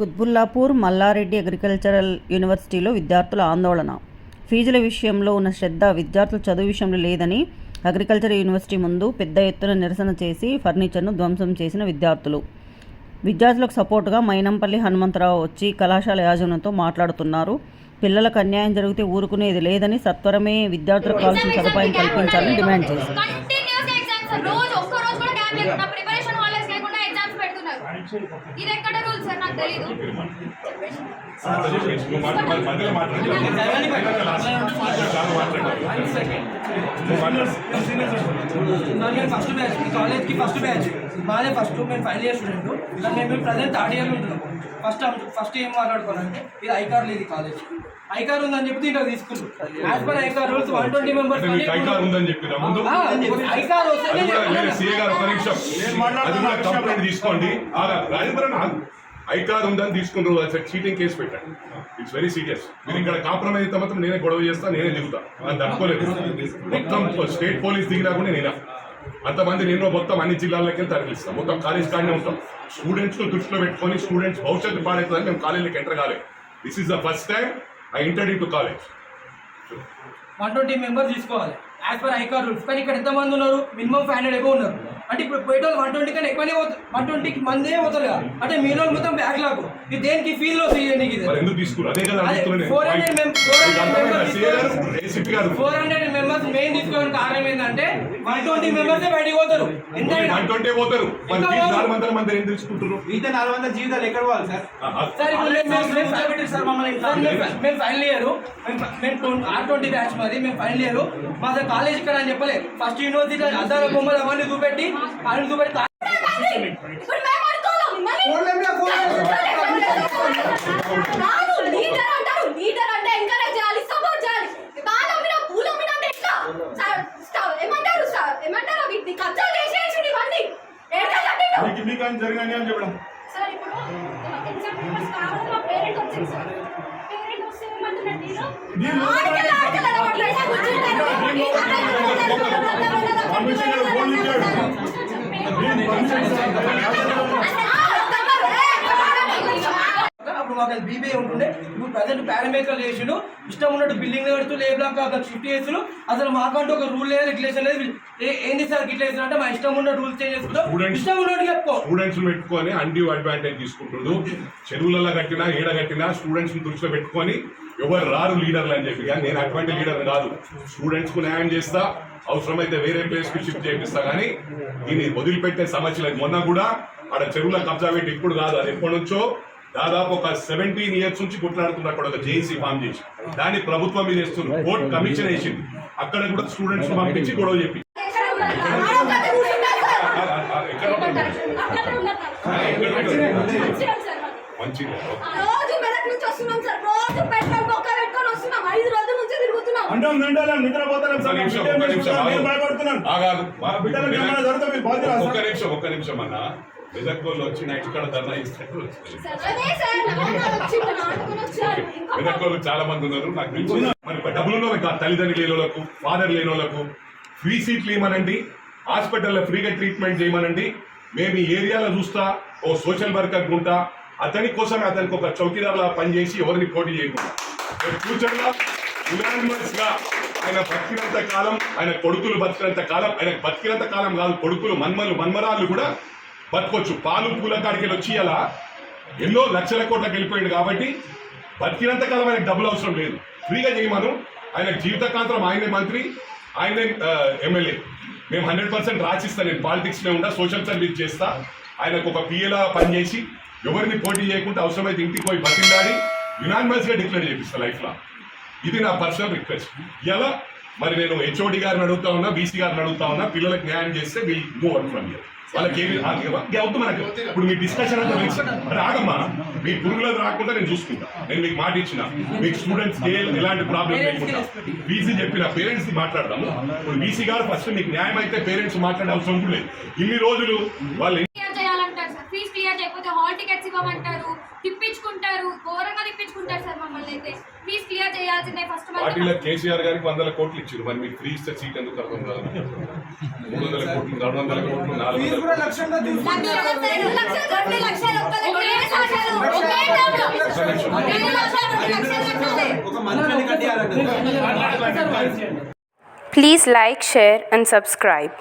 Quthbullapur Mallareddy agricultural యూనివర్సిటీలో విద్యార్థుల ఆందోళన. ఫీజుల విషయంలో ఉన్న శ్రద్ధ విద్యార్థుల చదువు విషయంలో లేదని అగ్రికల్చర్ యూనివర్సిటీ ముందు పెద్ద ఎత్తున నిరసన చేసి ఫర్నిచర్ను ధ్వంసం చేసిన విద్యార్థులు. విద్యార్థులకు సపోర్టుగా మైనంపల్లి హనుమంతరావు వచ్చి కళాశాల యాజమాన్యంతో మాట్లాడుతున్నారు. పిల్లలకు అన్యాయం జరిగితే ఊరుకునేది లేదని సత్వరమే విద్యార్థులకు కావాల్సిన సదుపాయం కల్పించాలని డిమాండ్ చేశారు. పెడుతున్నారు ఇది ఎక్కడ రూల్ సార్? నాకు తెలీదు. ఫస్ట్ బ్యాచ్ ఈ కాలేజ్కి ఫస్ట్ బ్యాచ్ మాదే ఫస్ట్ మేము ఫైనల్ ఇయర్ స్టూడెంట్ ఇలా మేము ప్రజెంట్ థర్డ్ ఇయర్ ఉంటున్నాం ఫస్ట్ ఫస్ట్ ఏం మాట్లాడుకోవాలంటే ఇది ఐకార్ లేదు కాలేజ్ ఐకార్ ఉందని చెప్తే ఇంకా తీసుకున్నాం as per ICAR rules one twenty members ICAR ఉందని చెప్పిరా ముందు? ఐకార్ వస్తే అది కూడా లేదు, సీఏ గారు ఒక నిమిషం. అది కూడా కంప్లైంట్ తీసుకోండి. రాజేంద్రన్. ఐకార్ ఉందని తీసుకుంటారు. అది చీటింగ్ కేసు పెట్టండి. ఇట్స్ వెరీ సీరియస్ మీరు ఇక్కడ కాంప్రమైజ్ అయితే మాత్రం నేనే గొడవ చేస్తా నేనే దిగుతా. అది తట్టుకోలేదు. మొత్తం స్టేట్ పోలీస్ దిగినా కూడా నేనే. అంతమంది నేను మొత్తం అన్ని జిల్లాలకి తరలిస్తాం మొత్తం కాలేజ్ కాడనే ఉంటాం. స్టూడెంట్స్ దృష్టిలో పెట్టుకొని స్టూడెంట్స్ భవిష్యత్తు పాడవుతుందని మేము కాలేజీకి ఎంటర్ కాలేదు. This is the first time I entered into college one twenty members తీసుకోవాలి. యాజ్ పర్ ఐకార్ రూల్స్ కానీ ఇక్కడ ఎంతమంది ఉన్నారు? మినిమం ఫైవ్ హండ్రెడ్ ఎక్కువ ఉన్నారు. అంటే ఇప్పుడు పోయేటోళ్ళు వన్ ట్వంటీ కన్నా ఎక్కువనే పోతారు వన్ ట్వంటీకి మందే పోతారు కదా. అంటే మీలో మొత్తం బ్యాక్ లాగు ఇది దేనికి ఫీజులో నీకు ఇది? మరి ఎందుకు తీసుకున్నారు అదే కదా అదే, అడుగుతున్నాను 400 mem- 400 members ACP garu four hundred members main తీసుకోవడానికి కారణం ఏంటంటే వన్ ట్వంటీ మెంబర్స్ బయటికి పోతారు. ఎంత పోతారు. మరి మిగతా నాలుగు వందల జీవితాలు ఎక్కడ పోవాలి సార్? సార్ ఇప్పుడు మేము- ఫైనల్ ఇయర్ మేము ఆర్ ట్వంటీ బ్యాచ్ మాది. మేము ఫైనల్ ఇయర్ మా కాలేజ్ ఇక్కడ అని చెప్పలేదు ఫస్ట్ యూనివర్సిటీ అద్దాల బొమ్మలు అవన్నీ చూపెట్టి లీడర్ అంటారు లీడర్ అంటే ఎంకరేజ్ చేయాలి సపోర్ట్ చేయాలి బాగా మీద పూల మీద అంటే ఎట్లా ఏమంటారు సార్. ఏమంటారు వీటిని కబ్జా చేసేసి ఇవన్నీ మీకు అని చెప్పడం సార్ ఇప్పుడు ఎగ్జామ్ పేపర్స్ కావాలి మా పేరెంట్ వచ్చింది సార్ పేరెంట్ వస్తే ఏమంటున్నారు నేను అది బీబీఏ ఉంటుండే. ఇప్పుడు ప్రజెంట్ పారామీటర్ చేసిండు. ఇష్టం ఉన్నట్టు బిల్డింగ్ కడుతూ ఏ బ్లాక్ అక్కడ షిఫ్ట్ చేసుడు. అసలు మాకంటూ ఒక రూల్ లేదు రెగ్యులేషన్ లేదు. ఏ- ఏంది సార్ ఇట్లా చేసిన అంటే మా ఇష్టం ఉన్న రూల్స్ చేంజ్ చేసుకుంటాం. ఇష్టం ఉన్నట్టు చెప్పుకో. స్టూడెంట్స్ పెట్టుకొని అన్డ్యూ అడ్వాంటేజ్ తీసుకుంటుండు. చెరువులలో కట్టినా ఏడ కట్టినా స్టూడెంట్స్ దృష్టిలో పెట్టుకొని ఎవరు రారు లీడర్లు అని చెప్పి. కానీ నేను అటువంటి లీడర్ కాదు. స్టూడెంట్స్కు న్యాయం చేస్తా. అవసరమైతే వేరే ప్లేస్కి షిఫ్ట్ చేపిస్తా. కానీ దీన్ని వదిలిపెట్టే సమస్య లేదు మొన్న కూడా ఆడ చెరువుల కబ్జా పెట్టి ఇప్పుడు కాదు. అది ఎప్పటి నుంచో దాదాపు ఒక సెవెంటీన్ ఇయర్స్ నుంచి కొట్లాడుతున్నారు అక్కడ ఒక జేసీ ఫామ్ చేసి. దాన్ని ప్రభుత్వం మీద ఇస్తున్నారు కోర్టు కమిషన్ వేసింది. అక్కడ కూడా స్టూడెంట్స్ పంపించి గొడవ చెప్పి. మంచిగా. అంటాం ఒక్క సార్. భయపడుతున్నాను? నిమిషం ఒక్క నిమిషం అన్న. మెదక్ వాళ్ళు వచ్చి నైట్ ఇక్కడ ధర్నా ఇస్తారు వాళ్ళు చాలా మంది ఉన్నారు నాకు తెలుసు మరి డబ్బులు తల్లిదండ్రులు లేని వాళ్ళకు ఫాదర్ లేని వాళ్ళకు ఫ్రీ సీట్లు ఇవ్వమనండి హాస్పిటల్లో ఫ్రీగా ట్రీట్మెంట్ చేయమనండి. మేము ఈ ఏరియాలో చూస్తా ఓ సోషల్ వర్కర్ ఉంటా అతని కోసం అతనికి ఒక చౌకీదార్లా పనిచేసి ఎవరిని పోటీ చేయకుండా. ఫ్యూచర్లో unanimous గా ఆయన బతికినంత కాలం ఆయన కొడుకులు బతికినంత కాలం ఆయన బతికినంత కాలం కాదు కొడుకులు మన్మలు మన్మరాలు కూడా బతకొచ్చు. పాలు పూల కాడికి వచ్చి అలా ఎన్నో లక్షల కోట్లకు వెళ్ళిపోయాడు కాబట్టి బతికినంత కాలం ఆయనకు డబ్బులు అవసరం లేదు. ఫ్రీగా చేయమను ఆయన జీవితకాంతం ఆయనే మంత్రి ఆయనే ఎమ్మెల్యే. మేము హండ్రెడ్ పర్సెంట్ రాసిస్తాను నేను పాలిటిక్స్లో ఉండా సోషల్ సర్వీస్ చేస్తా. ఆయనకు ఒక పిఏలా పనిచేసి ఎవరిని పోటీ చేయకుండా అవసరమైతే ఇంటికి పోయి బతిలాడి యునానిమస్గా డిక్లేర్ చేపిస్తా లైఫ్లో. ఇది నా పర్సనల్ రిక్వెస్ట్. ఎలా మరి నేను హెచ్ఓడి గారిని అడుగుతా ఉన్నా బీసీ గారిని అడుగుతా ఉన్నా పిల్లలకు న్యాయం చేస్తే will move out from year వాళ్ళకి ఏమి అవుతుంది మనకు. ఇప్పుడు మీ డిస్కషన్ అంతా తెలుసు. రాగమ్మా మీ పురుగులకు రాకుండా నేను చూసుకుంటా. నేను మీకు మాట ఇచ్చిన మీకు స్టూడెంట్స్ ఎలాంటి ప్రాబ్లం లేకుండా. బీసీ చెప్పిన పేరెంట్స్ మాట్లాడదాము. ఇప్పుడు బీసీ గారు ఫస్ట్ మీకు న్యాయం అయితే పేరెంట్స్ మాట్లాడే అవసరం కూడా లేదు. ఇన్ని రోజులు వాళ్ళు చేయకపోతే హాల్ టికెట్స్ ఇవ్వమంటారు తిప్పించుకుంటారు ఘోరంగా తిప్పించుకుంటారు సార్ మమ్మల్ని అయితే. ఫీజు క్లియర్ చేయాల్సిందే ఫస్ట్ పార్టీలో కేసీఆర్ గారికి వందల కోట్లు ఇచ్చారు. మరి మీకు ఫ్రీ ఇస్తే సీట్ ఎందుకు అర్థం కాదు? మూడు వందల కోట్లు రెండు వందల కోట్లు నాలుగు వందల Please like, share, and subscribe.